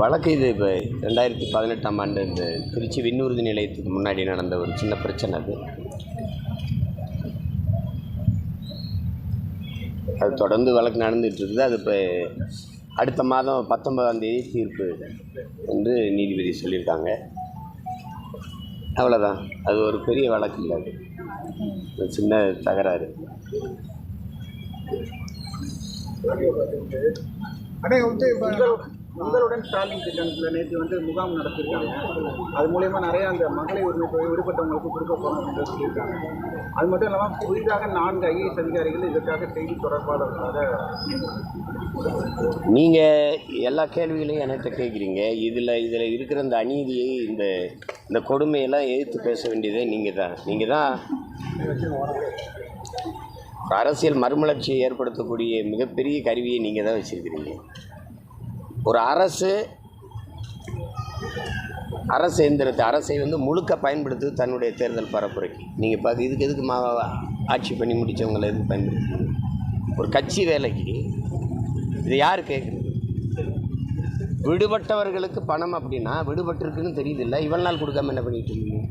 வழக்கு இது இப்போ ரெண்டாயிரத்தி பதினெட்டாம் ஆண்டு இந்த திருச்சி விண்ணூர்தி நிலையத்துக்கு முன்னாடி நடந்த ஒரு சின்ன பிரச்சனை அது. அது தொடர்ந்து வழக்கு நடந்துட்டு இருக்குது. அது இப்போ அடுத்த மாதம் பத்தொன்பதாம் தேதி தீர்ப்பு என்று நீதிபதி சொல்லியிருக்காங்க. அவ்வளோதான் அது ஒரு பெரிய வழக்கு இல்லை அது. ஒரு சின்ன தகராறு. அடே வந்து உங்களுடன் ஸ்டாலின் திட்டத்தில் நேற்று வந்து முகாம் நடத்திருக்காங்க அது மூலயமா நிறைய அந்த மகளிர் உரிமை தொகை விடுபட்டவங்களுக்கு கொடுக்க போகணும் என்று சொல்லியிருக்காங்க. அது மட்டும் இல்லாமல் புதிதாக நான்கு ஐஏஎஸ் அதிகாரிகள் இதற்காக செய்தி தொடர்பாளர்களாக நீங்கள் எல்லா கேள்விகளையும் என்கிட்ட கேட்குறீங்க. இதில் இதில் இருக்கிற இந்த அநீதியை இந்த இந்த கொடுமையெல்லாம் எதிர்த்து பேச வேண்டியதே நீங்கள் தான். நீங்கள் தான் அரசியல் மறுமலர்ச்சியை ஏற்படுத்தக்கூடிய மிகப்பெரிய கருவியை நீங்கள் தான் வச்சுருக்கிறீங்க. ஒரு அரசு அரசு எந்திரத்தை அரசை வந்து முழுக்க பயன்படுத்துது தன்னுடைய தேர்தல் பரப்புரைக்கு. நீங்கள் பார்த்து இதுக்கு எதுக்கு மா ஆட்சி பண்ணி முடித்தவங்களை எதுக்கு பயன்படுத்துறீங்க? ஒரு கட்சி வேலைக்கு இது யார் கேட்குறது விடுபட்டவர்களுக்கு பணம் அப்படின்னா விடுபட்டிருக்குன்னு தெரியுது இல்லை இவ்வளோ நாள் கொடுக்காம என்ன பண்ணிட்டு இருக்கீங்க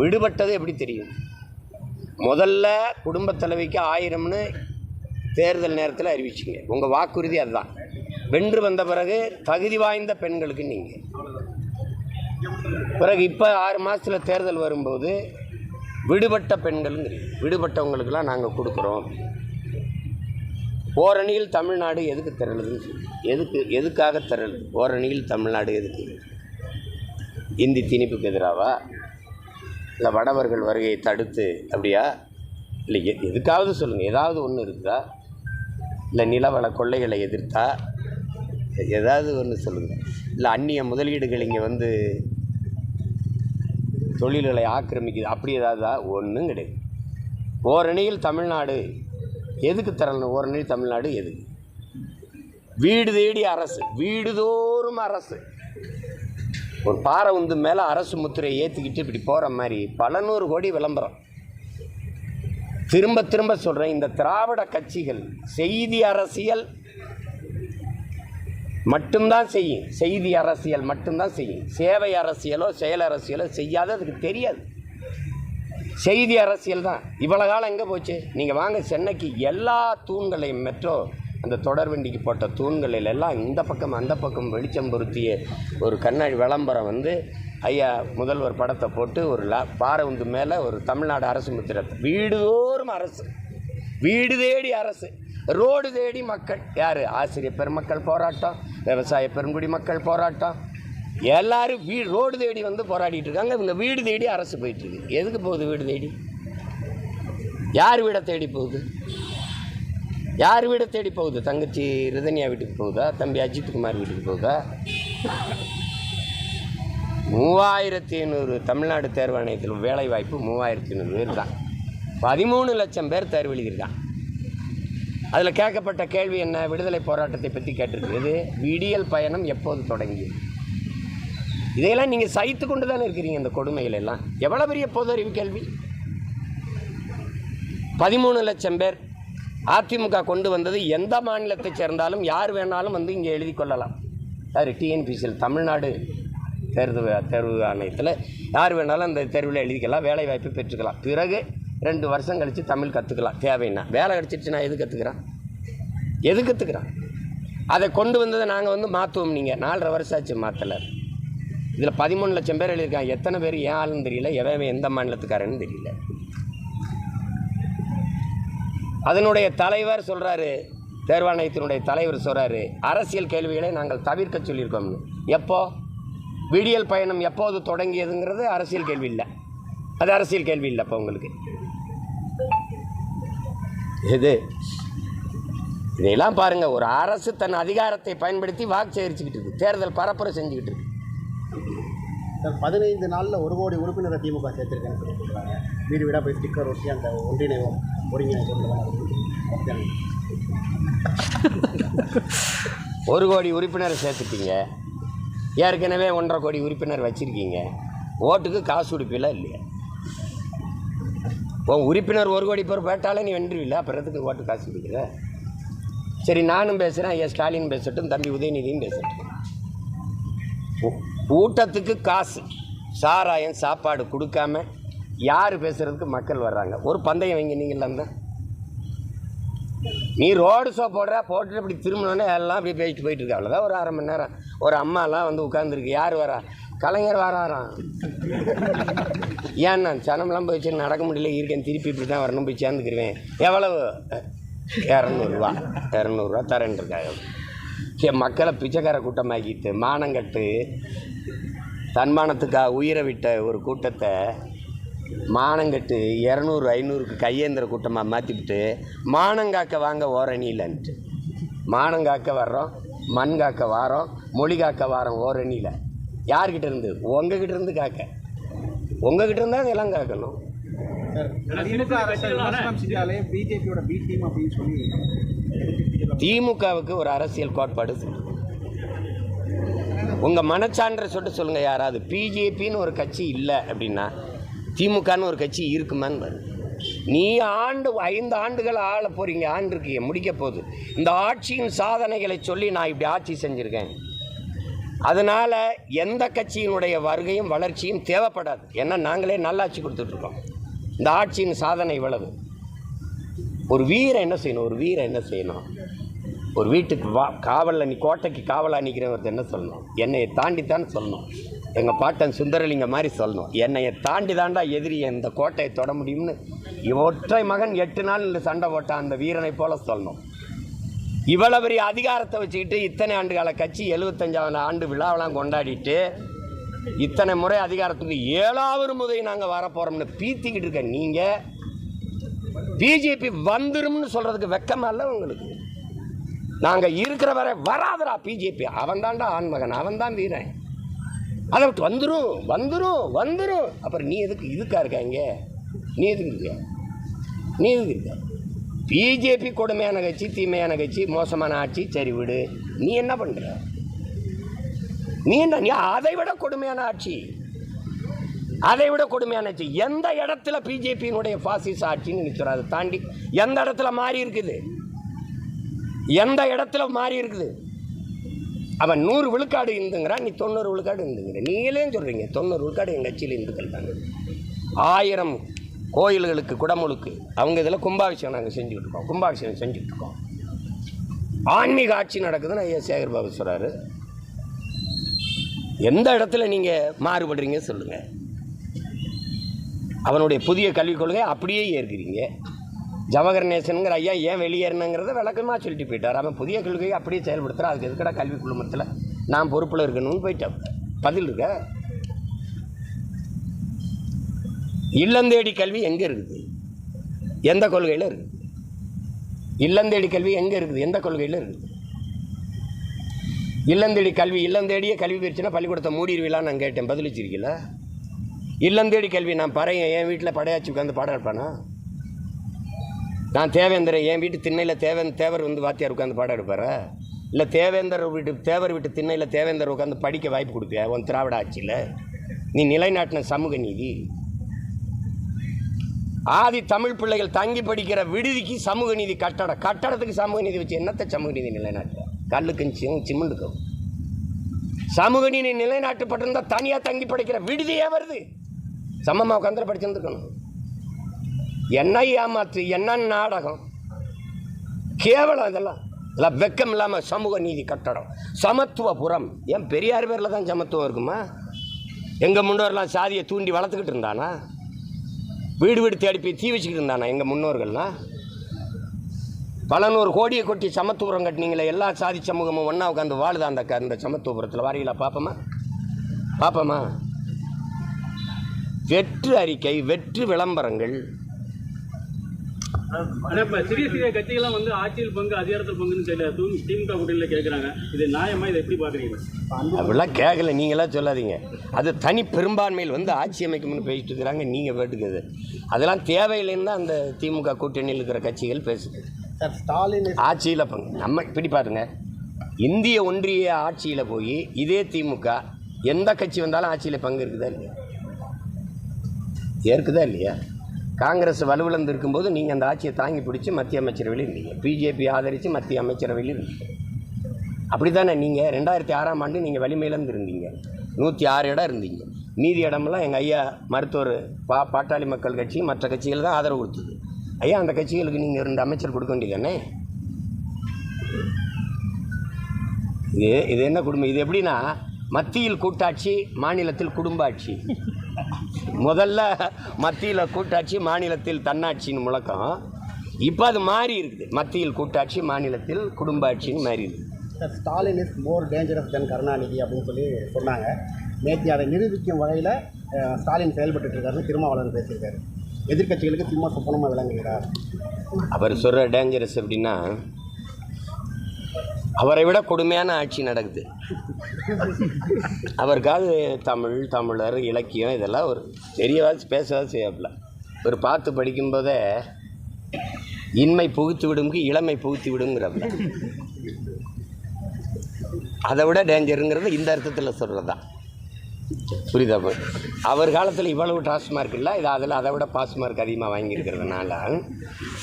விடுபட்டது எப்படி தெரியும்? முதல்ல குடும்பத் தலைவிக்கு ஆயிரம்னு தேர்தல் நேரத்தில் அறிவிச்சிங்க. உங்கள் வாக்குறுதி அதுதான். வென்று வந்த பிறகு தகுதி வாய்ந்த பெண்களுக்கு நீங்கள் பிறகு இப்போ ஆறு மாதத்தில் தேர்தல் வரும்போது விடுபட்ட பெண்கள் விடுபட்டவங்களுக்கெல்லாம் நாங்கள் கொடுக்குறோம். ஓரணியில் தமிழ்நாடு எதுக்கு திரளுதுன்னு சொல்லி. எதுக்கு எதுக்காக திரளுது ஓரணியில் தமிழ்நாடு எதுக்கு? இந்தி திணிப்புக்கு எதிராவா? இல்லை வடவர்கள் வருகையை தடுத்து அப்படியா? இல்லை எதுக்காவது சொல்லுங்கள் ஏதாவது ஒன்று இருக்குதா? இல்லை நிலவள கொள்ளைகளை எதிர்த்தா ஏதாவது ஒன்று சொல்லுங்கள் இல்லை அந்நிய முதலீடுகள் இங்கே வந்து தொழில்களை ஆக்கிரமிக்குது. அப்படி ஏதாவதா? ஒன்றும் கிடையாது. ஓரணியில் தமிழ்நாடு எதுக்கு தரணும் ஓரணியில் தமிழ்நாடு எதுக்கு? வீடு தேடி அரசு வீடுதோறும் அரசு. ஒரு பாறை உந்து மேலே அரசு முத்திரையை ஏற்றிக்கிட்டு இப்படி போகிற மாதிரி பல நூறு கோடி விளம்பரம். திரும்ப திரும்ப சொல்கிறேன் இந்த திராவிட கட்சிகள் செய்தி அரசியல் மட்டும்தான் செய்யும். செய்தி அரசியல் மட்டும்தான் செய்யும். சேவை அரசியலோ செயல் அரசியலோ செய்யாத அதுக்கு தெரியாது. செய்தி அரசியல் தான். இவ்வளோ காலம் எங்கே போச்சு? நீங்கள் வாங்க சென்னைக்கு எல்லா தூண்களையும் மெட்ரோ அந்த தொடர் வண்டிக்கு போட்ட தூண்களில் எல்லாம் இந்த பக்கம் அந்த பக்கம் வெளிச்சம் பொருத்திய ஒரு கண்ணாடி விளம்பரம் வந்து ஐயா முதல்வர் படத்தை போட்டு ஒரு லா பாறை உந்து மேலே ஒரு தமிழ்நாடு அரசு முத்திரத்தை வீடுதோறும் அரசு. வீடு தேடி அரசு. ரோடு தேடி மக்கள் யார்? ஆசிரியர் பெருமக்கள் போராட்டம் விவசாய பெருங்குடி மக்கள் போராட்டம். எல்லாரும் வீ ரோடு தேடி வந்து போராடிட்டு இருக்காங்க. இவங்க வீடு தேடி அரசு போயிட்டுருக்கு எதுக்கு போகுது வீடு தேடி? யார் வீடை தேடி போகுது? யார் வீடை தேடி போகுது? தங்கச்சி ரிதன்யா வீட்டுக்கு போகுதா? தம்பி அஜித் குமார் வீட்டுக்கு போகுதா? மூவாயிரத்தி ஐநூறு தமிழ்நாடு தேர்வாணையத்தில் வேலைவாய்ப்பு மூவாயிரத்தி ஐநூறு பேர் தான். பதிமூணு லட்சம் பேர் தேர்வு எழுதியிருக்கான் அதில் கேட்கப்பட்ட கேள்வி என்ன? விடுதலை போராட்டத்தை பற்றி கேட்டிருக்கிறது. விடியல் பயணம் எப்போது தொடங்கியது? இதையெல்லாம் நீங்கள் சைத்து கொண்டு தானே இருக்கிறீங்க இந்த கொடுமைகள் எல்லாம். எவ்வளோ பெரிய பொது கேள்வி? பதிமூணு லட்சம் பேர் அதிமுக கொண்டு வந்தது எந்த மாநிலத்தை சேர்ந்தாலும் யார் வேணாலும் வந்து இங்கே எழுதி கொள்ளலாம். யார்? டிஎன்பிசியில் தமிழ்நாடு தேர்வு தேர்வு ஆணையத்தில் யார் வேணாலும் அந்த தேர்வில் எழுதிக்கலாம் வேலைவாய்ப்பு பெற்றுக்கலாம். பிறகு ரெண்டு வருஷம் கழித்து தமிழ் கற்றுக்கலாம் தேவைன்னா. வேலை கிடச்சிருச்சுன்னா எது கற்றுக்குறான் எது கற்றுக்குறான் அதை கொண்டு வந்ததை நாங்கள் வந்து மாற்றுவோம் நீங்கள் நாலரை வருஷம் ஆச்சு மாற்றலை இதில் பதிமூணு லட்சம் பேர் எழுதியிருக்காங்க. எத்தனை பேர் ஏன் ஆளுன்னு தெரியல எவன் எந்த மாநிலத்துக்காரன்னு தெரியல. அதனுடைய தலைவர் சொல்கிறாரு தேர்வாணையத்தினுடைய தலைவர் சொல்கிறாரு அரசியல் கேள்விகளை நாங்கள் தவிர்க்க சொல்லியிருக்கோம்னு எப்போ? விடியல் பயணம் எப்போது தொடங்கியதுங்கிறது அரசியல் கேள்வி இல்லை. அது அரசியல் கேள்வி இல்லை இப்போ உங்களுக்கு. இது இதையெல்லாம் பாருங்கள் ஒரு அரசு தன் அதிகாரத்தை பயன்படுத்தி வாக்கு சேகரிச்சுக்கிட்டு இருக்கு. தேர்தல் பரப்புரை செஞ்சுக்கிட்டு இருக்கு. பதினைந்து நாளில் ஒரு கோடி உறுப்பினரை திமுக சேர்த்திருக்கேன்னு சொல்லி சொல்கிறாங்க வீடு வீடாக போய் ஸ்டிக்கர் ஒட்டி அந்த ஒன்றிணைவோம் ஒருங்கிணைப்பு ஒரு கோடி உறுப்பினர் சேர்த்துட்டீங்க. ஏற்கனவே ஒன்றரை கோடி உறுப்பினர் வச்சுருக்கீங்க. ஓட்டுக்கு காசு கொடுப்பீங்களா இல்லையா? உன் உறுப்பினர் ஒரு கோடி பேர் போட்டாலே நீ வென்றுவில்ல பிறத்துக்கு ஓட்டு காசு கொடுக்குற? சரி நானும் பேசுகிறேன் ஐயா ஸ்டாலின் பேசட்டும் தம்பி உதயநிதியும் பேசட்டும். ஊட்டத்துக்கு கூட்டத்துக்கு காசு சாராயம் சாப்பாடு கொடுக்காம யார் பேசுகிறதுக்கு மக்கள் வர்றாங்க? ஒரு பந்தயம் வைங்க நீங்கள் தான். நீ ரோடு ஷோ போடுற போட்டுட்டு இப்படி திரும்பினோடனே எல்லாம் அப்படியே பேசிட்டு போயிட்டு இருக்கா. அவ்வளோதான் ஒரு அரை மணி நேரம். ஒரு அம்மாலாம் வந்து உட்காந்துருக்கு யார் வரா? கலைஞர் வராராம். ஏன்னா சனம்லாம் போயிடுச்சு நடக்க முடியல இருக்கேன் திருப்பி இப்படி தான் வரணும் போய் சேர்ந்துக்கிருவேன். எவ்வளவு? இரநூறுவா. இரநூறுவா தரேன்ருக்காங்க சரி மக்களை பிச்சைக்கார கூட்டமாக்கிட்டு மானங்கட்டு தன்மானத்துக்காக உயிரை விட்ட ஒரு கூட்டத்தை மானங்கட்டு இரநூறு ஐநூறுக்கு கையேந்திர கூட்டமாக மாற்றிவிட்டு மானங்காக்க வாங்க ஓரணியிலன்ட்டு மானங்காக்க வர்றோம் மண் காக்க வாரோம் மொழி காக்க வாரோம் ஓரணியில் யார்கிட்ட இருந்து? உங்ககிட்ட இருந்து காக்க உங்ககிட்ட இருந்தால் இதெல்லாம் காக்கணும் திமுகவுக்கு ஒரு அரசியல் கோட்பாடு உங்கள் மனச்சான்றை சொல்லிட்டு சொல்லுங்கள் யாராவது. பிஜேபின்னு ஒரு கட்சி இல்லை அப்படின்னா திமுகன்னு ஒரு கட்சி இருக்குமான்னு. நீ ஆண்டு ஐந்து ஆண்டுகள் ஆள போகிறீங்க ஆண்டு இருக்கீங்க முடிக்க போகுது. இந்த ஆட்சியின் சாதனைகளை சொல்லி நான் இப்படி ஆட்சி செஞ்சுருக்கேன். அதனால் எந்த கட்சியினுடைய வருகையும் வளர்ச்சியும் தேவைப்படாது. ஏன்னா நாங்களே நல்லாட்சி கொடுத்துட்ருக்கோம். இந்த ஆட்சியின் சாதனை இவ்வளவு. ஒரு வீரன் என்ன செய்யணும்? ஒரு வீரன் என்ன செய்யணும்? ஒரு வீட்டுக்கு வா காவலில் நீ கோட்டைக்கு காவலாக நிற்கிறவர்த்த என்ன சொல்லணும்? என்னையை தாண்டி தான் சொல்லணும். எங்கள் பாட்டன் சுந்தரலிங்க மாதிரி சொல்லணும். என்னையை தாண்டி தாண்டா எதிரி இந்த கோட்டையை தொட முடியும்னு. ஒற்றை மகன் எட்டு நாள் சண்டை போட்டான். அந்த வீரனை போல சொல்லணும். இவ்வளவு பெரிய அதிகாரத்தை வச்சுக்கிட்டு இத்தனை ஆண்டு கால கட்சி எழுபத்தஞ்சாவது ஆண்டு விழாவெல்லாம் கொண்டாடிட்டு இத்தனை முறை அதிகாரத்துக்கு ஏழாவது முறை நாங்கள் வரப்போகிறோம்னு பீத்திக்கிட்டு இருக்க நீங்கள் பிஜேபி வந்துரும்னு சொல்கிறதுக்கு வெக்கமாக இல்லை உங்களுக்கு. நாங்கள் இருக்கிற வரை வராதரா பிஜேபி. அவன் தான்டா ஆண்மகன் அவன் தான் வீரன். அதை விட்டு வந்துடும் வந்துடும் வந்துடும் அப்புறம் நீ எதுக்கு இதுக்காக இருக்க இங்கே? நீ எதுக்கு இருக்க? நீ எதுக்கு இருக்க? பிஜேபி கொடுமையான கட்சி தீமையான கட்சி மோசமான ஆட்சி சரி விடு. நீ என்ன பண்ணுற நீ என்ன நீ அதை விட கொடுமையான ஆட்சி. அதை விட கொடுமையான ஆட்சி. எந்த இடத்துல பிஜேபியினுடைய பாசிஸ் ஆட்சின்னு நிற்கிறோம் அதை தாண்டி எந்த இடத்துல மாறி இருக்குது? எந்த இடத்துல மாறி இருக்குது? அவன் நூறு விழுக்காடு இருந்துங்கிறான் நீ தொண்ணூறு விழுக்காடு இருந்துங்கிற. நீங்களே சொல்கிறீங்க தொண்ணூறு விழுக்காடு எங்கள் கட்சியில் இருந்துக்கள் தாங்க ஆயிரம் கோயில்களுக்கு குடமுழுக்கு. அவங்க இதில் கும்பாபிஷேகம் நாங்கள் செஞ்சுக்கிட்டு இருக்கோம் கும்பாபிஷேகம் செஞ்சுக்கிட்டு இருக்கோம் ஆன்மீக ஆட்சி நடக்குதுன்னு ஐயா சேகர் பாபு சொல்கிறாரு எந்த இடத்துல நீங்கள் மாறுபடுறீங்க சொல்லுங்கள் அவனுடைய புதிய கல்விக் கொள்கை அப்படியே ஏற்கிறீங்க. ஜவஹர் நேசனுங்கிற ஐயா ஏன் வெளியேறினுங்கிறத விளக்கமாக சொல்லிட்டு போயிட்டார். அவன் புதிய கொள்கையை அப்படியே செயல்படுத்துகிறான் அதுக்கு எதுக்கடா கல்வி குழுமத்தில் நான் பொறுப்பில் இருக்கணும்னு போயிட்டான். பதில் இருக்க? இல்லந்தேடி கல்வி எங்கே இருக்குது? எந்த கொள்கையில் இருக்குது? இல்லந்தேடி கல்வி எங்கே இருக்குது? எந்த கொள்கையில் இருக்குது? இல்லந்தேடி கல்வி இல்லந்தேடியே கல்வி போயிடுச்சுன்னா பள்ளிக்கூடத்தை மூடிடுவீங்களான்னு நான் கேட்டேன். பதிலளிச்சிருக்கீங்கள? இல்லந்தேடி கல்வி நான் பறையன் என் வீட்டில் படையாச்சி உட்காந்து பாடம் எடுப்பானா? நான் தேவேந்திரன் என் வீட்டு திண்ணையில் தேவன் தேவர் வந்து வாத்தியார் உட்காந்து பாடம் எடுப்பாரா? இல்லை தேவேந்தர் வீட்டு தேவர் வீட்டு திண்ணையில் தேவேந்தர் உட்காந்து படிக்க வாய்ப்பு கொடுப்பியா? உன் திராவிட ஆட்சியில்? நீ நிலைநாட்டின சமூக நீதி. ஆதி தமிழ் பிள்ளைகள் தங்கி படிக்கிற விடுதிக்கு சமூக நீதி கட்டடம். கட்டடத்துக்கு சமூக நீதி வச்சு என்னத்தை சமூக நீதி நிலைநாட்டுற? கல்லுக்கும் சிம் சமூக நீதி நிலைநாட்டுப்பட்டிருந்தால் தனியாக தங்கி படிக்கிற விடுதியே வருது. சமமாக உட்காந்து படிச்சிருந்துருக்கணும். என்ன ஏமாத்து என்ன நாடகம்? கேவலம் இதெல்லாம். இதெல்லாம் வெக்கம் இல்லாமல் சமூக நீதி கட்டடம். சமத்துவபுரம். ஏன் பெரியார் பேரில் தான் சமத்துவம் இருக்குமா? எங்கள் முன்னோர்லாம் சாதியை தூண்டி வளர்த்துக்கிட்டு இருந்தானா? வீடு வீடு தேடி போய் தீ வச்சுக்கிட்டு இருந்தானா எங்கள் முன்னோர்கள்லாம்? பல நூறு கோடியை கொட்டி சமத்துவபுரம் கட்டினீங்களே எல்லா சாதி சமூகமும் ஒன்றா உட்காந்து வாழுதா அந்த க- அந்த சமத்துவபுரத்தில்? வாரீங்களா பார்ப்போமா பார்ப்போமா வெற்று அறிக்கை வெற்று விளம்பரங்கள் இப்ப சிறிய சிறிய கட்சிகள்லாம் வந்து ஆட்சியில் பங்கு அதிகாரத்தில் பங்குன்னு தெரியல. திமுக கூட்டணியில் கேட்குறாங்க இது நியாயமா? இதை எப்படி பாக்குறீங்க அப்படிலாம் கேட்கல நீங்களாம் சொல்லாதீங்க. அது தனி பெரும்பான்மையில் வந்து ஆட்சி அமைக்கும்னு பேசிட்டு இருக்கிறாங்க. நீங்கள் பேட்டுக்குது. அதெல்லாம் தேவையில்லைன்னு தான் அந்த திமுக கூட்டணியில் இருக்கிற கட்சிகள் பேசுது. சார் ஸ்டாலின் ஆட்சியில் பங்கு. நம்ம இப்படி பாருங்க. இந்திய ஒன்றிய ஆட்சியில் போய் இதே திமுக எந்த கட்சி வந்தாலும் ஆட்சியில் பங்கு இருக்குதா இல்லையா? இருக்குதா இல்லையா? காங்கிரஸ் வலுவிழந்து இருக்கும்போது நீங்கள் அந்த ஆட்சியை தாங்கி பிடிச்சி மத்திய அமைச்சரவையில் இருந்தீங்க. பிஜேபி ஆதரித்து மத்திய அமைச்சரவையில் இருந்தீங்க. அப்படி தானே நீங்கள் ரெண்டாயிரத்தி ஆறாம் ஆண்டு நீங்கள் வலிமையிலேருந்து இருந்தீங்க நூற்றி ஆறு இடம் இருந்தீங்க. மீதி இடமெல்லாம் எங்கள் ஐயா மருத்துவர் பா பாட்டாளி மக்கள் கட்சி மற்ற கட்சிகள் தான் ஆதரவு கொடுத்தது. ஐயா அந்த கட்சிகளுக்கு நீங்கள் ரெண்டு அமைச்சர் கொடுக்க வேண்டியதானே? இது இது என்ன குடும்பம் இது எப்படின்னா மத்தியில் கூட்டாட்சி மாநிலத்தில் குடும்ப ஆட்சி முதல்ல மத்தியில் கூட்டாட்சி மாநிலத்தில் தன்னாட்சின்னு முழக்கம். இப்போ அது மாறி இருக்குது. மத்தியில் கூட்டாட்சி மாநிலத்தில் குடும்ப ஆட்சின்னு மாறி இருக்குது. Stalin is more dangerous than Karunanidhi அப்படின்னு சொல்லி சொன்னாங்க. நேற்று அதை நிரூபிக்கும் வகையில் ஸ்டாலின் செயல்பட்டு இருக்காருன்னு திருமாவளவன் பேசியிருக்காரு. எதிர்க்கட்சிகளுக்கு சும்மா சொப்பனமாக விளங்குகிறார். அவர் சொல்கிற டேஞ்சரஸ் எப்படின்னா அவரை விட கொடுமையான ஆட்சி நடக்குது. அவருக்காவது தமிழ் தமிழர் இலக்கியம் இதெல்லாம் ஒரு தெரியவாச்சு பேசவாச்சு செய்யாப்புல ஒரு பார்த்து படிக்கும்போதே இன்மை புகுத்து விடும்க்கு இளமை புகுத்தி விடுங்கிறப்ப அதை விட டேஞ்சருங்கிறது இந்த அர்த்தத்தில் சொல்கிறது தான் புரியுதா அவர் காலத்தில் இவ்வளவு டாஸ்மார்க் இல்லை இது அதில் அதை விட பாஸ் மார்க் அதிகமாக வாங்கியிருக்கிறதுனால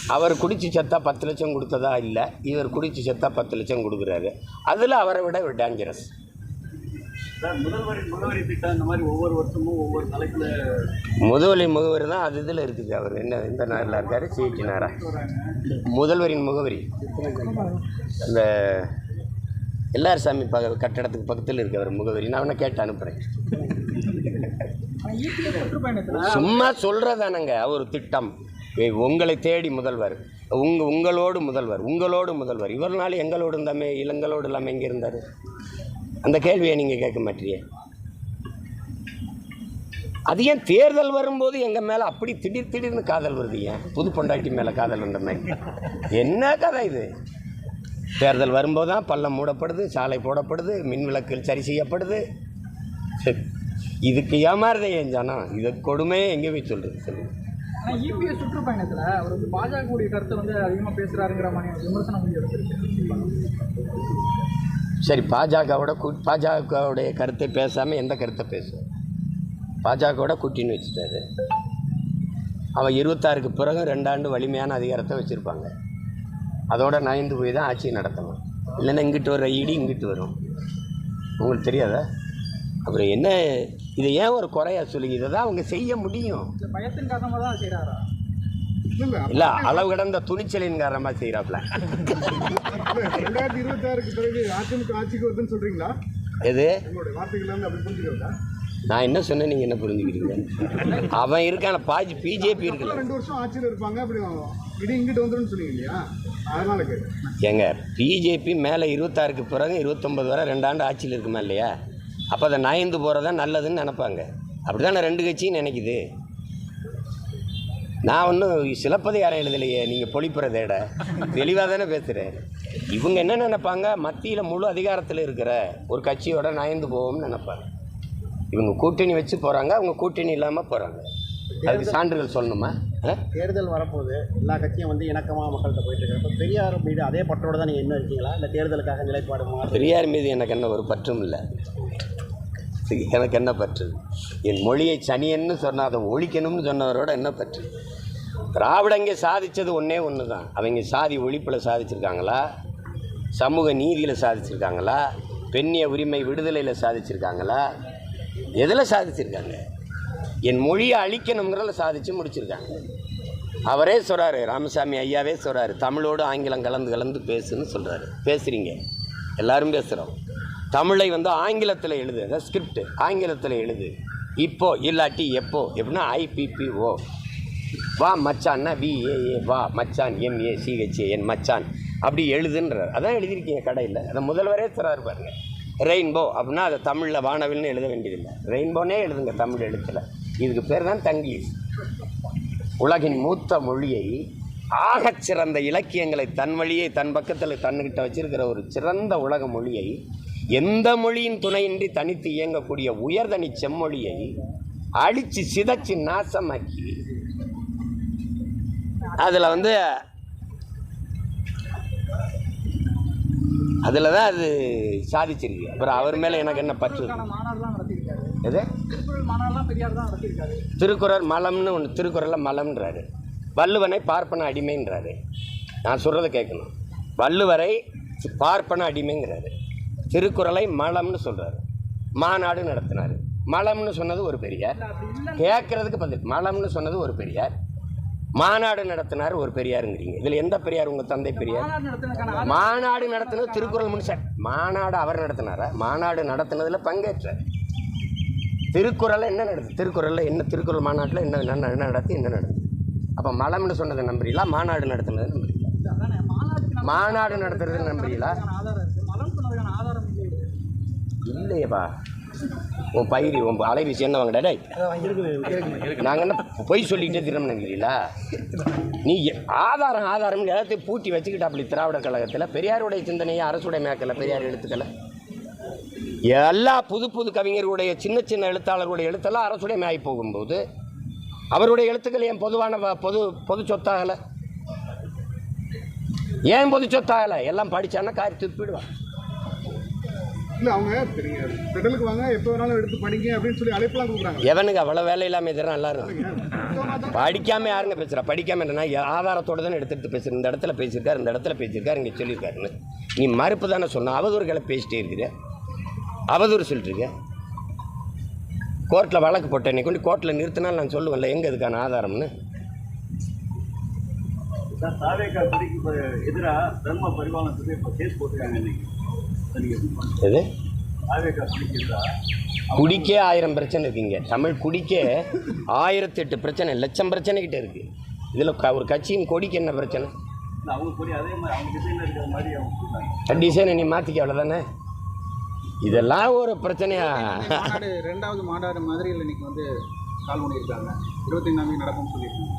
அவர் குடிச்சு செத்தா பத்து லட்சம் கொடுத்ததா இல்லை இவர் குடிச்சு செத்தா பத்து லட்சம் கொடுக்குறாரு. அதில் அவரை விட டேஞ்சரஸ் முதுவலி முகவரி தான் அது இதில் இருக்குது அவர். என்ன இந்த நாரில் இருக்கார்? சிஹெச் நேரா முதல்வரின் முகவரி. இந்த எல்லார் சாமி பக கட்டடத்துக்கு பக்கத்தில் இருக்கிற முகவரி. நான் அவனை கேட்டு அனுப்புகிறேன் சும்மா சொல்கிறதானங்க ஒரு திட்டம். ஏய், உங்களை தேடி முதல்வர். உங்க உங்களோடு முதல்வர் உங்களோடு முதல்வர். இவர்னால எங்களோடு இருந்தாமே இளங்களோடு இல்லாமல் எங்கே இருந்தார்? அந்த கேள்வியை நீங்கள் கேட்க மாட்டீங்க. அது ஏன் தேர்தல் வரும்போது எங்கள் மேலே அப்படி திடீர் திடீர்னு காதல் வருது ஏன்? புது பொண்டாட்டி மேலே காதல் வந்த மாதிரி. என்ன கதை இது? தேர்தல் வரும்போது தான் பள்ளம் மூடப்படுது சாலை போடப்படுது மின் விளக்குகள் சரி செய்யப்படுது. சரி. இதுக்கு ஏமாறுதே என் ஜனம் இது கொடுமையே எங்கே போய் சொல்கிறது சொல்லுங்கள் ஆனால் இபிஎஸ் சுற்றுப்பயணத்தில் அவர் வந்து பாஜகவுடைய கருத்தை வந்து அதிகமாக பேசுகிறாருங்கிற மாதிரி விமர்சனம் வந்து எடுத்திருக்கு. சரி பாஜகவோட கூ பாஜகவுடைய கருத்தை பேசாமல் எந்த கருத்தை பேசும் பாஜகவோட கூட்டின்னு வச்சுட்டாரு. அவன் இருபத்தாறுக்கு பிறகு ரெண்டாண்டு வலிமையான அதிகாரத்தை வச்சுருப்பாங்க. அதோட நயந்து போய் தான் ஆட்சி நடத்தணும். இல்லைன்னா இங்கிட்டு வர இடி இங்கிட்டு வரும். உங்களுக்கு தெரியாதா? அப்புறம் என்ன இதை ஏன் ஒரு குறையா சொல்லி இதை தான் அவங்க செய்ய முடியும். பயத்தின் காரணமாக தான் செய்கிறாரா இல்லை அளவு கடந்த துணிச்சலின் காரணமாக செய்கிறாப்புல ரெண்டாயிரத்தி இருபத்தாறுக்கு பிறகு அதிமுக ஆட்சிக்கு வருதுன்னு சொல்றீங்களா? எது? நான் என்ன சொன்னேன் நீங்கள் என்ன புரிஞ்சுக்கிறீங்க? அவன் இருக்கான பாஜி பிஜேபி இருக்குல்ல ரெண்டு வருஷம் ஆட்சியில் இருப்பாங்க அப்படி இடி இங்கிட்டு சொன்னீங்க இல்லையா? அதனால கேட்டேன் ஏங்க பிஜேபி மேலே இருபத்தாறுக்கு பிறகு இருபத்தொம்பது வரை ரெண்டாண்டு ஆட்சியில் இருக்குமா இல்லையா? அப்போ அதை நயந்து போகிறதா நல்லதுன்னு நினைப்பாங்க. அப்படி தானே ரெண்டு கட்சியும் நினைக்குது. நான் ஒன்றும் சிலப்பதிகாரம் எழுதலையே நீங்கள் பொழிப்புறதேட தெளிவாக தானே பேசுகிறேன் இவங்க என்ன நினைப்பாங்க? மத்தியில் முழு அதிகாரத்தில் இருக்கிற ஒரு கட்சியோட நயந்து போவோம்னு நினைப்பாங்க. இவங்க கூட்டணி வச்சு போகிறாங்க அவங்க கூட்டணி இல்லாமல் போகிறாங்க அதுக்கு சான்றுகள் சொல்லணுமா? தேர்தல் வரப்போகுது எல்லா கட்சியும் வந்து இணக்கமாக மக்கள்கிட்ட போயிட்டு இருக்காங்க பெரியார் மீது அதே பற்றோட தான் நீங்கள் இன்னும் இருக்கீங்களா? இல்லை தேர்தலுக்காக நிலைப்பாடு பெரியார் மீது எனக்கு என்ன ஒரு பற்றும் இல்லை. எனக்கு என்ன பற்று? என் மொழியை சனியன்னு சொன்ன அதை ஒழிக்கணும்னு சொன்னவரோட என்ன பற்று? திராவிடங்க சாதித்தது ஒன்றே ஒன்று தான் அவங்க சாதி ஒழிப்பில் சாதிச்சிருக்காங்களா? சமூக நீதியில் சாதிச்சிருக்காங்களா? பெண்ணிய உரிமை விடுதலையில் சாதிச்சிருக்காங்களா? எதில் சாதிச்சிருக்காங்க? என் மொழியை அழிக்கணுங்கிறத சாதித்து முடிச்சிருக்காங்க. அவரே சொல்கிறாரு ராமசாமி ஐயாவே சொல்கிறாரு தமிழோடு ஆங்கிலம் கலந்து கலந்து பேசுன்னு சொல்கிறாரு பேசுகிறீங்க எல்லாரும் பேசுகிறோம் தமிழை வந்து ஆங்கிலத்தில் எழுது அதான் ஸ்கிரிப்ட் ஆங்கிலத்தில் எழுது. இப்போ இல்லாட்டி எப்போ? எப்படின்னா ஐபிபிஓ வா மச்சான்னா விஏஏ வா மச்சான் எம்ஏ சிஹெச்ஏ என் மச்சான். அப்படி எழுதுன்றார். அதான் எழுதியிருக்கீங்க கடையில். அதை முதல்வரே சொல்கிறாரு பாருங்க. ரெயின்போ அப்படின்னா அதை தமிழில் வானவில்னு எழுத வேண்டியதில்லை. ரெயின்போனே எழுதுங்க தமிழ் எழுத்தில். இதுக்கு பேர் தான் தங்கி. உலகின் மூத்த மொழியை ஆகச் சிறந்த இலக்கியங்களை தன் வழியை தன் பக்கத்தில் தன்னுக்கிட்ட வச்சிருக்கிற ஒரு சிறந்த உலக மொழியை எந்த மொழியின் துணையின்றி தனித்து இயங்கக்கூடிய உயர்தனி செம்மொழியை அழித்து சிதைச்சு நாசமாக்கி அதில் வந்து அதில் தான் அது சாதிச்சிருக்கு. அப்புறம் அவர் மேலே எனக்கு என்ன பற்று எது? திருக்குறள் மலம்னு ஒன்று திருக்குறளில் மலம்ன்றாரு. வள்ளுவனை பார்ப்பன அடிமைன்றாரு. நான் சொல்கிறத கேட்கணும். வள்ளுவரை பார்ப்பன அடிமைங்கிறாரு. திருக்குறளை மலம்னு சொல்கிறாரு மாநாடு நடத்தினார். மலம்னு சொன்னது ஒரு பெரியார். கேட்கறதுக்கு பதில் மலம்னு சொன்னது ஒரு பெரியார். மாநாடு நடத்தினார் ஒரு பெரியாருங்கிறீங்க. இதில் எந்த பெரியார்? உங்கள் தந்தை பெரியார். மாநாடு நடத்தினது திருக்குறள் முன்சார் மாநாடு அவர் நடத்தினாரா? மாநாடு நடத்தினதில் பங்கேற்றார். திருக்குறளில் என்ன நடக்குது? திருக்குறளில் என்ன திருக்குறள் மாநாட்டில் என்ன என்ன என்ன நடத்தி என்ன நடத்து அப்போ மலம்னு சொன்னதை நம்புறீங்களா? மாநாடு நடத்துனது நம்புறீங்களா? மாநாடு நடத்துறது நம்புறீங்களா? இல்லையப்பா. ஆதாரம் உன் பயிர் உன் அலைபேசி என்ன வாங்கடா நாங்கள் என்ன பொய் சொல்லிக்கிட்டே திரும்ப நினைக்கிறீங்களா நீ எ- ஆதாரம் ஆதாரம் எல்லாத்தையும் பூட்டி வச்சுக்கிட்டு அப்படி திராவிட கழகத்தில். பெரியாருடைய சிந்தனையை அரசுடைய மேக்கல பெரியார் எழுத்துக்கல எல்லா புது புது கவிஞர்களுடைய சின்ன சின்ன எழுத்தாளர்களுடைய எழுத்தெல்லாம் அரசுடைய மேய் போகும்போது அவருடைய எழுத்துக்கள் ஏன் பொதுவான பொது பொது சொத்தாகலை? ஏன் பொது சொத்தாகலை? எல்லாம் படித்தான்னா காரி துப்பிடுவான் இல்ல அவங்க நீங்க பெடலுக்கு வாங்க எப்போ வேணாலும் எடுத்து படிங்க அப்படின்னு சொல்லி அழைப்பெல்லாம் கொடுக்குறாங்க. எவனுக்கு அவ்வளோ வேலை இல்லாமல் எதிராக எல்லாரும் படிக்காம யாருங்க பேசுகிறா படிக்காம என்னன்னா ஆதாரத்தோட தானே எடுத்து எடுத்து பேசுகிறேன் இந்த இடத்துல பேசியிருக்காரு இந்த இடத்துல பேசியிருக்காரு இங்கே சொல்லியிருக்காருன்னு. நீ மறுப்பு தானே சொன்ன அவதூறுகளை பேசிட்டே இருக்கிற அவதூறு சொல்லிட்டு இருக்க கோர்ட்டில் வழக்கு போட்டேன். நீ கொண்டு கோர்ட்டில் நிறுத்தினால் நான் சொல்லுவேன்ல எங்கே இதுக்கான ஆதாரம்னு? இன்னைக்கு? எது? குடிக்கே ஆயிரம் பிரச்சனை இருக்குங்க. தமிழ் குடிக்கே ஆயிரத்தி எட்டு பிரச்சனை லட்சம் பிரச்சனை கிட்ட இருக்குது இதில் ஒரு கட்சியின் கொடிக்கு என்ன பிரச்சனை? டிசைனை நீ மாற்றிக்க அவ்வளோதானே இதெல்லாம் ஒரு பிரச்சனையா? மாநாடு ரெண்டாவது மாநாடு மதுரையில் இன்னைக்கு வந்து கால் பண்ணியிருக்காங்க. இருபத்தைந்தாம் தேதி நடக்கும்னு சொல்லியிருக்காங்க.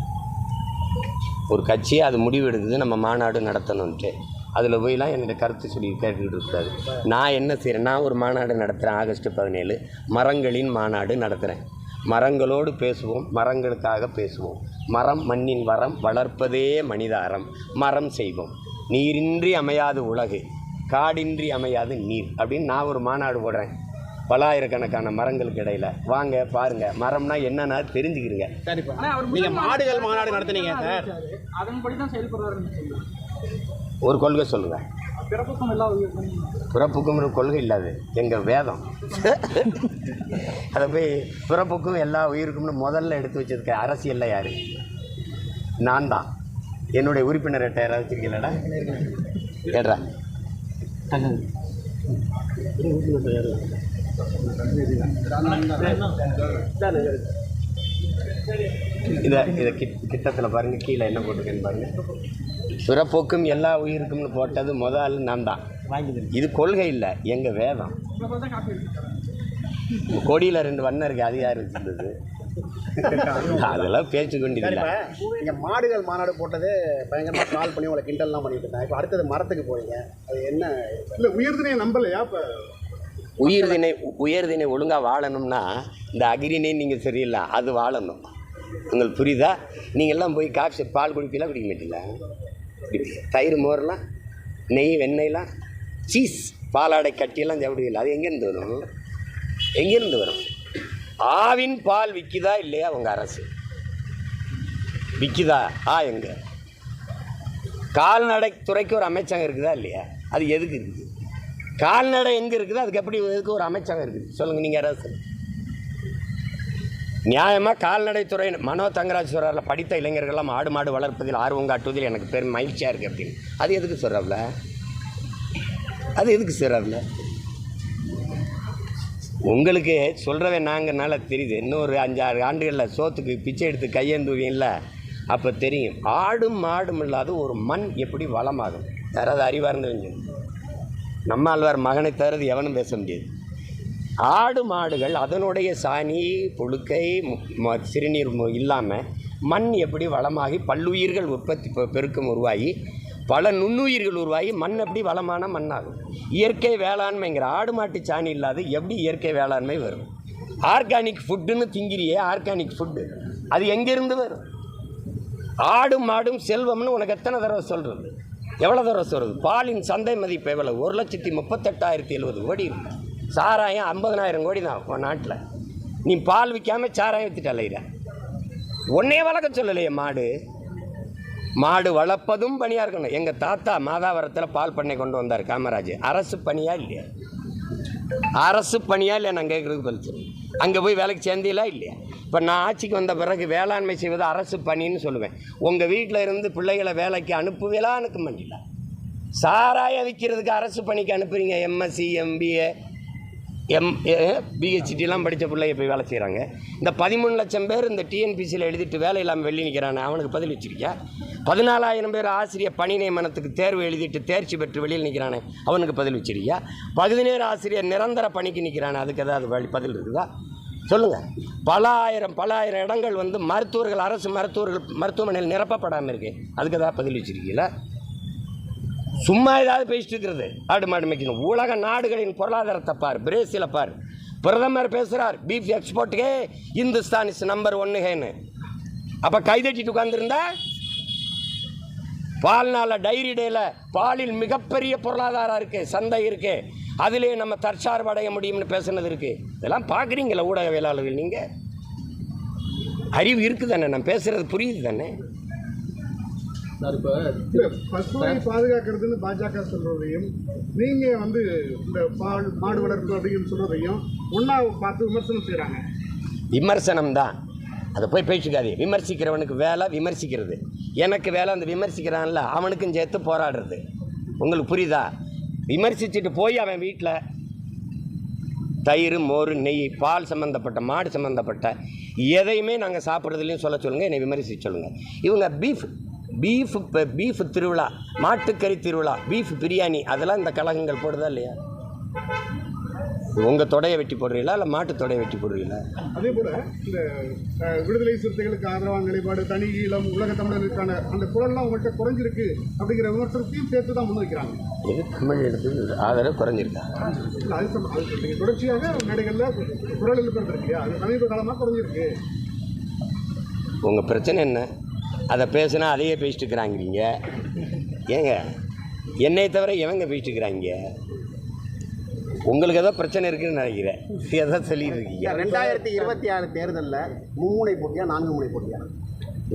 ஒரு கட்சி அது முடிவு எடுக்குது நம்ம மாநாடு நடத்தணுன்ட்டு அதில் போய்லாம் என்னோட கருத்து சொல்லி கேட்டுக்கிட்டு இருக்காது நான் என்ன செய்கிறேன் நான் ஒரு மாநாடு நடத்துகிறேன் ஆகஸ்ட் பதினேழு. மரங்களின் மாநாடு நடத்துகிறேன் மரங்களோடு பேசுவோம் மரங்களுக்காக பேசுவோம். மரம் மண்ணின் வரம் வளர்ப்பதே மனித அறம் மரம் செய்வோம். நீரின்றி அமையாது உலகு. காடின்றி அமையாது நீர் அப்படின்னு நான் ஒரு மாநாடு போடுறேன். பலாயிரக்கணக்கான மரங்களுக்கு இடையில. வாங்க பாருங்க. மரம்னா என்னன்னா தெரிஞ்சுக்கிறீங்க நீங்க மாடுகள் மாநாடு நடத்துனீங்க சார். அதன்படி தான் சொல்லுவாங்க ஒரு கொள்கை சொல்லுங்கள் பிறப்புக்கும் கொள்கை. இல்லாது. எங்கள் வேதம். அதை போய் பிறப்புக்கும் எல்லா உயிருக்கும்னு முதல்ல எடுத்து வச்சிருக்க அரசியலில் யார்? நான் தான். என்னுடைய உறுப்பினர் யாராவது வச்சிருக்கீங்களா கேட்றா இதை இதை கிட் கிட்டத்தில் பாருங்கள் கீழே என்ன போட்டிருக்கேன்னு பாருங்கள் பிறப்போக்கும் எல்லா உயிருக்கும்னு போட்டது முதல் நான் தான். இது கொள்கை இல்லை எங்கள் வேதம். கொடியில் ரெண்டு வண்ணம் இருக்குது அது யார் வச்சிருந்தது? அதெல்லாம் பேச்சு சரிப்பா. நீங்க மாடுகள் மாநாடு போட்டதே பயங்கரமா கால் பண்ணி உங்களை கிண்டல்லாம் பண்ணிட்டு இருந்தாங்க. இப்போ அடுத்தது மரத்துக்கு போறீங்க. அது என்ன? இல்ல உயர்தினையை நம்பலையா? இப்ப உயிர்தினை உயர்தினை ஒழுங்காக வாழணும்னா இந்த அகிரினை நீங்கள் சரியில்லை அது வாழணும். உங்களுக்கு புரியுதா? நீங்கள்லாம் போய் காஃபி பால் குடிப்பீங்களா குடிக்க மாட்டீங்களா? தயிர் மோர்லாம் நெய் வெண்ணெய்லாம் சீஸ் பாலாடை கட்டியெல்லாம் சாப்பிடுவீங்களா? அது எங்கேருந்து வரும்? எங்கேருந்து வரும்? ஆவின் பால் விற்கிதா இல்லையா உங்கள் அரசு? விற்கிதா ஆ எங்க? கால்நடை துறைக்கு ஒரு அமைச்சகம் இருக்குதா இல்லையா? அது எதுக்கு இருக்குது? கால்நடை எங்கே இருக்குது? அதுக்கு எப்படி எதுக்கு ஒரு அமைச்சகம் இருக்குது? சொல்லுங்கள் நீங்கள் அரசு. நியாயமாக கால்நடைத்துறை மனோ தங்கராஜ் சொல்கிறாரில் படித்த இளைஞர்கள்லாம் ஆடு மாடு வளர்ப்பதில் ஆர்வம் காட்டுவதில் எனக்கு பெரும் மகிழ்ச்சியாக இருக்குது அப்படின்னு. அது எதுக்கு சொல்கிறாப்ல அது எதுக்கு சொல்கிறாப்ல உங்களுக்கு சொல்கிறவன் நாங்கள்னால தெரியுது. இன்னொரு அஞ்சாறு ஆண்டுகளில் சோத்துக்கு பிச்சை எடுத்து கையேந்துவீங்கள அப்போ தெரியும். ஆடும் மாடும் இல்லாத ஒரு மண் எப்படி வளமாகும்? யாராவது அறிவார்ந்து நம்ம ஆழ்வார் மகனை தரது எவனும் பேச முடியாது. ஆடு மாடுகள் அதனுடைய சாணி புழுக்கை சிறுநீர் இல்லாமல் மண் எப்படி வளமாகி பல்லுயிர்கள் உற்பத்தி பெருக்கம் உருவாகி பல நுண்ணுயிர்கள் உருவாகி மண் எப்படி வளமான மண்ணாகும்? இயற்கை வேளாண்மைங்கிற ஆடு மாட்டு சாணி இல்லாத எப்படி இயற்கை வேளாண்மை வரும்? ஆர்கானிக் ஃபுட்டுன்னு திங்கிறியே ஆர்கானிக் ஃபுட்டு அது எங்கேருந்து வரும்? ஆடும் மாடும் செல்வம்னு உனக்கு எத்தனை தடவை சொல்கிறது எவ்வளோ தடவை சொல்கிறது பாலின் சந்தை மதிப்பு எவ்வளவு? ஒரு லட்சத்தி முப்பத்தெட்டாயிரத்தி எழுபது கோடி இருக்கு. சாராயம் ஐம்பதனாயிரம் கோடி தான் உன் நாட்டில். நீ பால் விற்காம சாராயம் விற்றுட்டு அலையிற. உன்னையே வளர்க்க சொல்லலையே மாடு. மாடு வளர்ப்பதும் பணியாக இருக்கணும். எங்கள் தாத்தா மாதாவரத்தில் பால் பண்ணை கொண்டு வந்தார் காமராஜ் அரசு பணியா இல்லையா? அரசு பணியா இல்லை நான் கேட்குறது கழிச்சு அங்கே போய் வேலைக்கு சேர்ந்தீங்களா இல்லையா? இப்போ நான் ஆட்சிக்கு வந்த பிறகு வேளாண்மை செய்வது அரசு பணின்னு சொல்லுவேன். உங்கள் வீட்டில் இருந்து பிள்ளைகளை வேலைக்கு அனுப்புவீங்களா அனுப்ப மாட்டீங்களா சாராயம் விற்கிறதுக்கு அரசு பணிக்கு அனுப்புறீங்க எம்எஸ்சி எம்பிஏ எம் பிஹெச்டிலாம் படித்த பிள்ளைய போய் வேலை செய்கிறாங்க இந்த பதிமூணு லட்சம் பேர் இந்த டிஎன்பிசியில் எழுதிட்டு வேலை இல்லாமல் வெளியே நிற்கிறானே அவனுக்கு பதில் வச்சிருக்கியா? பதினாலாயிரம் பேர் ஆசிரியர் பணி நியமனத்துக்கு தேர்வு எழுதிட்டு தேர்ச்சி பெற்று வெளியில் நிற்கிறானே அவனுக்கு பதில் வச்சிருக்கியா? பதினேழு ஆசிரியர் நிரந்தர பணிக்கு நிற்கிறானே அதுக்கு ஏதாவது வழி பதில் இருக்குதா? சொல்லுங்கள் பல ஆயிரம் பல ஆயிரம் இடங்கள் வந்து மருத்துவர்கள் அரசு மருத்துவர்கள் மருத்துவமனையில் நிரப்பப்படாமல் இருக்கு அதுக்கு ஏதாவது பதில் வச்சிருக்கீங்களா? சும்மா ஏதாவது பேசிட்டு இருக்கிறது. ஆடு மாடு மேய்க்கணும். உலக நாடுகளின் பொருளாதாரத்தை பார் பிரேசிலை பார். பிரதமர் பேசுகிறார் பீஃப் எக்ஸ்போர்ட்டுக்கே இந்துஸ்தான் இஸ் நம்பர் ஒன்னுகேன்னு. அப்போ கைதட்டிட்டு உட்காந்துருந்தா பால்நாள டைரி டேல பாலில் மிகப்பெரிய பொருளாதாரம் இருக்கு சந்தை இருக்கு. அதிலே நம்ம தற்சார்பு அடைய முடியும்னு பேசுனது இருக்கு. இதெல்லாம் பார்க்குறீங்களா ஊடகவியலாளர்கள் நீங்கள் அறிவு இருக்குது தானே நான் பேசுறது புரியுது தானே சார் இப்போ பசுமையை பாதுகாக்கிறதுன்னு பாஜக சொல்றதையும் நீங்க வந்து இந்த பால் மாடு வளர்ப்பு அப்படின்னு சொல்றதையும் ஒண்ணா பார்த்து விமர்சனம் செய்றாங்க. விமர்சனம் தான். அதை போய் பேசிக்காதே விமர்சிக்கிறவனுக்கு வேலை விமர்சிக்கிறது. எனக்கு வேலை அந்த விமர்சிக்கிறான்ல அவனுக்கும் சேர்த்து போராடுறது. உங்களுக்கு புரியுதா? விமர்சிச்சுட்டு போய் அவன் வீட்டில் தயிர் மோர் நெய் பால் சம்மந்தப்பட்ட மாடு சம்மந்தப்பட்ட எதையுமே நாங்கள் சாப்பிட்றதுலையும் சொல்ல சொல்லுங்கள் என்னை விமர்சிக்க சொல்லுங்கள் இவங்க பீஃப் பீஃப் பீஃப் திருவிழா மாட்டுக்கறி திருவிழா பீஃப் பிரியாணி அதெல்லாம் இந்த கழகங்கள் போடுதா இல்லையா? உங்கள் தொடையை வெட்டி போடுறீங்களா இல்லை மாட்டு தொடையை வெட்டி போடுறீங்களா? அதே போல இந்த விடுதலை சிறுத்தைகளுக்கு ஆதரவான நிலைப்பாடு தனி ஈழம் உலக தமிழர்களுக்கான அந்த குரல்லாம் உங்கள்கிட்ட குறைஞ்சிருக்கு அப்படிங்கிற விமர்சனத்தையும் சேர்த்து தான் முன்வைக்கிறாங்க இது தமிழ் எடுத்து ஆதரவு குறைஞ்சிருக்கா? அது தொடர்ச்சியாக மேடைகளில் குரல் எழுப்புறது இல்லையா? அது சமீப காலமாக குறைஞ்சிருக்கு. உங்கள் பிரச்சனை என்ன? அதை பேசுனா அதையே பேசிட்டு இருக்கிறாங்கிறீங்க ஏங்க என்னை தவிர எவங்க பேசிட்டு இருக்கிறாங்க உங்களுக்கு ஏதோ பிரச்சனை இருக்குன்னு நினைக்கிறேன். எதாவது சொல்லிட்டு இருக்கீங்க. ரெண்டாயிரத்தி இருபத்தி ஆறு தேர்தலில் மும்முனை போட்டியா நான்கு முனை போட்டியா?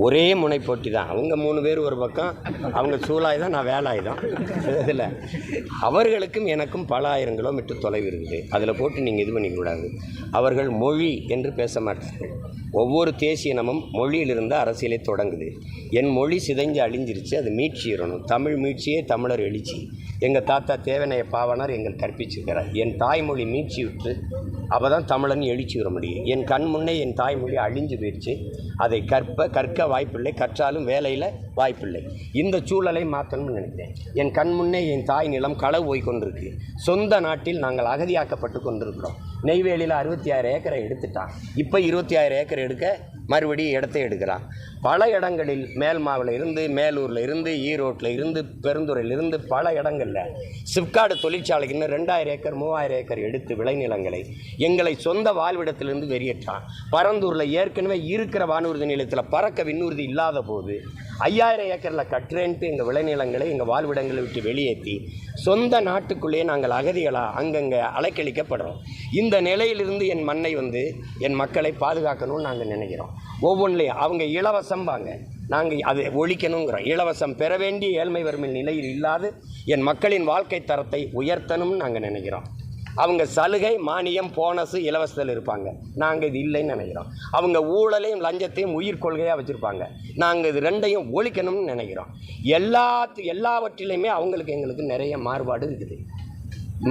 ஒரே முனை போட்டி தான். அவங்க மூணு பேர் ஒரு பக்கம் அவங்க சூழாயுதம் நான் வேலாயுதம் இதில் அவர்களுக்கும் எனக்கும் பல ஆயிரம் கிலோமீட்டர் தொலைவு இருக்குது. அதில் போட்டு நீங்கள் இது பண்ணிக்கூடாது அவர்கள் மொழி என்று பேச மாட்டார்கள். ஒவ்வொரு தேசிய இனமும் மொழியிலிருந்து அரசியலே தொடங்குது. என் மொழி சிதைஞ்சு அழிஞ்சிருச்சு அது மீட்சிடணும் தமிழ் மீட்சியே தமிழர் எழுச்சி. எங்கள் தாத்தா தேவனைய பாவனார் எங்கள் கற்பிச்சிருக்கிறார். என் தாய்மொழி மீட்சி விட்டு அப்போ தான் தமிழன் எழுச்சி வர முடியும். என் கண் முன்னே என் தாய்மொழி அழிஞ்சு போயிடுச்சு அதை கற்ப கற்க வாய்ப்பில்லை. கற்றாலும் வேலையில் வாய்ப்பில்லை. இந்த சூழலை மாற்றணும்னு நினைக்கிறேன். என் கண் முன்னே என் தாய் நிலம் களவு போய் கொண்டிருக்கு. சொந்த நாட்டில் நாங்கள் அகதியாக்கப்பட்டு கொண்டிருக்கிறோம். நெய்வேலியில் அறுபத்தி ஆயிரம் ஏக்கரை எடுத்துட்டான். இப்போ இருபத்தி ஆயிரம் ஏக்கர் எடுக்க மறுபடியும் இடத்தை எடுக்கிறான். பல இடங்களில் மேல்மாவில் இருந்து மேலூரில் இருந்து ஈரோட்டில் இருந்து பெருந்துறையில் இருந்து பல இடங்களில் சிப்காடு தொழிற்சாலைக்கு இன்னும் ரெண்டாயிரம் ஏக்கர் மூவாயிரம் ஏக்கர் எடுத்து விளைநிலங்களை எங்களை சொந்த வாழ்விடத்திலிருந்து வெளியேற்றான். பரந்தூரில் ஏற்கனவே இருக்கிற வானூர்தி நிலையத்தில் பறக்க விண்ணூர்தி இல்லாத போது ஐயா ஐயாயிரம் ஏக்கரில் கட்டுறேன்ட்டு எங்கள் விளைநிலங்களை எங்கள் வாழ்விடங்களை விட்டு வெளியேற்றி சொந்த நாட்டுக்குள்ளேயே நாங்கள் அகதிகளாக அங்கங்கே அலைக்கழிக்கப்படுறோம். இந்த நிலையிலிருந்து என் மண்ணை வந்து என் மக்களை பாதுகாக்கணும்னு நாங்கள் நினைக்கிறோம். ஒவ்வொன்றிலையும் அவங்க இலவசம்பாங்க நாங்கள் அதை ஒழிக்கணுங்கிறோம். இலவசம் பெற வேண்டிய ஏழ்மை வறுமை நிலையில் இல்லாது என் மக்களின் வாழ்க்கை தரத்தை உயர்த்தணும்னு நாங்கள் நினைக்கிறோம். அவங்க சலுகை மானியம் போனஸு இலவசத்தில் இருப்பாங்க. நாங்கள் இது இல்லைன்னு நினைக்கிறோம். அவங்க ஊழலையும் லஞ்சத்தையும் உயிர் கொள்கையாக வச்சுருப்பாங்க. நாங்கள் இது ரெண்டையும் ஒழிக்கணும்னு நினைக்கிறோம். எல்லாத்து எல்லாவற்றிலையுமே அவங்களுக்கு எங்களுக்கு நிறைய மாறுபாடு இருக்குது.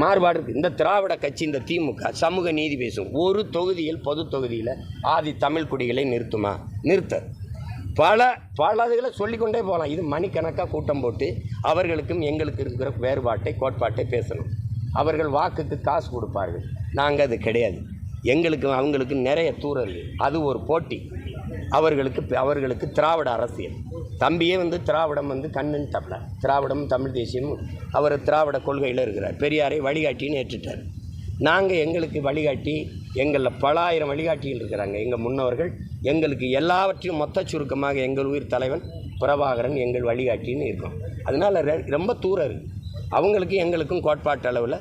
மாறுபாடு இருக்குது இந்த திராவிட கட்சி இந்த திமுக சமூக நீதி பேசும். ஒரு தொகுதியில் பொது தொகுதியில் ஆதி தமிழ் குடிகளை நிறுத்துமா? நிறுத்த. பல பல இதுகளை சொல்லிக்கொண்டே போகலாம் இது மணிக்கணக்காக கூட்டம் போட்டு அவர்களுக்கும் எங்களுக்கு இருக்கிற வேறுபாட்டை கோட்பாட்டை பேசணும். அவர்கள் வாக்குக்கு காசு கொடுப்பார்கள். நாங்கள் அது கிடையாது. எங்களுக்கும் அவங்களுக்கு நிறைய தூரல். அது ஒரு போட்டி. அவர்களுக்கு அவர்களுக்கு திராவிட அரசியல். தம்பியே வந்து திராவிடம் வந்து கண்ணன் தப்பல. திராவிடம் தமிழ் தேசியமும் அவர் திராவிட கொள்கையில் இருக்கிறார். பெரியாரை வழிகாட்டின்னு ஏற்றுட்டார். நாங்கள் எங்களுக்கு வழிகாட்டி எங்களில் பல ஆயிரம் வழிகாட்டிகள் இருக்கிறாங்க. எங்கள் முன்னோர்கள் எங்களுக்கு எல்லாவற்றையும் மொத்த சுருக்கமாக எங்கள் உயிர் தலைவன் பிரபாகரன் எங்கள் வழிகாட்டின்னு இருக்கோம். அதனால் ரொம்ப தூரம் இருக்குது அவங்களுக்கும் எங்களுக்கும் கோட்பாட்டு அளவில்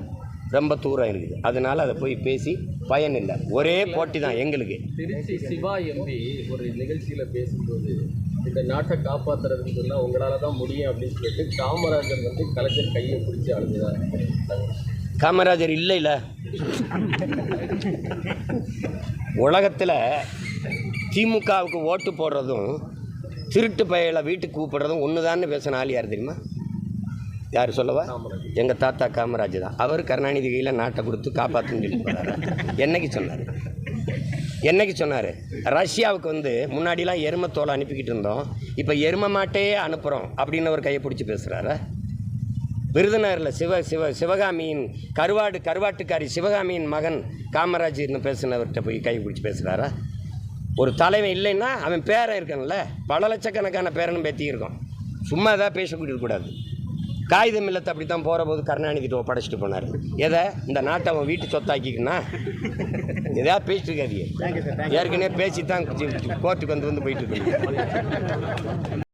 ரொம்ப தூரம் இருக்குது. அதனால் அதை போய் பேசி பயன் இல்லை. ஒரே போட்டி தான் எங்களுக்கு. திருச்சி சிவா எம்பி ஒரு நிகழ்ச்சியில் பேசும்போது இந்த நாட்டை காப்பாற்றுறதுன்னு சொன்னால் உங்களால் தான் முடியும் அப்படின்னு சொல்லிட்டு காமராஜர் வந்து கலைஞர் கையை பிடிச்சி அழுகிறார் காமராஜர் இல்லைல்ல உலகத்தில் திமுகவுக்கு ஓட்டு போடுறதும் திருட்டு பயலை வீட்டுக்கு கூப்பிடுறதும் ஒன்று தான் பேசின ஆள் யார் தெரியுமா? யார் சொல்லவா? எங்கள் தாத்தா காமராஜ் தான். அவர் கருணாநிதி கையில் நாட்டை கொடுத்து காப்பாற்றுன்னு சொல்லி போகிறாரு என்னைக்கு சொன்னார்? என்னைக்கு சொன்னார்? ரஷ்யாவுக்கு வந்து முன்னாடிலாம் எருமத்தோலை அனுப்பிக்கிட்டு இருந்தோம். இப்போ எரும மாட்டையே அனுப்புகிறோம் அப்படின்னு ஒரு கையை பிடிச்சி பேசுகிறாரா விருதுநகரில் சிவ சிவ சிவகாமியின் கருவாடு கருவாட்டுக்காரி சிவகாமியின் மகன் காமராஜர்னு பேசினவர்கிட்ட போய் கை பிடிச்சி பேசுகிறாரா ஒரு தலைவன் இல்லைன்னா அவன் பேரன் இருக்கான்ல. பல லட்சக்கணக்கான பேரனும் பேத்தி இருக்கும் சும்மா ஏதாவது பேசக்கூடாது கூடாது. காகிதம் இல்லத்தை அப்படி தான் போகிற போது கருணாநிதிட்டு ஒப்படைச்சிட்டு போனார். எதை? இந்த நாட்டை அவன் வீட்டு சொத்தாக்கிக்கன்னா எதாவது பேசிட்டு இருக்காதியே ஏற்கனவே பேசி தான் கோர்ட்டுக்கு வந்து வந்து போயிட்டு இருக்கு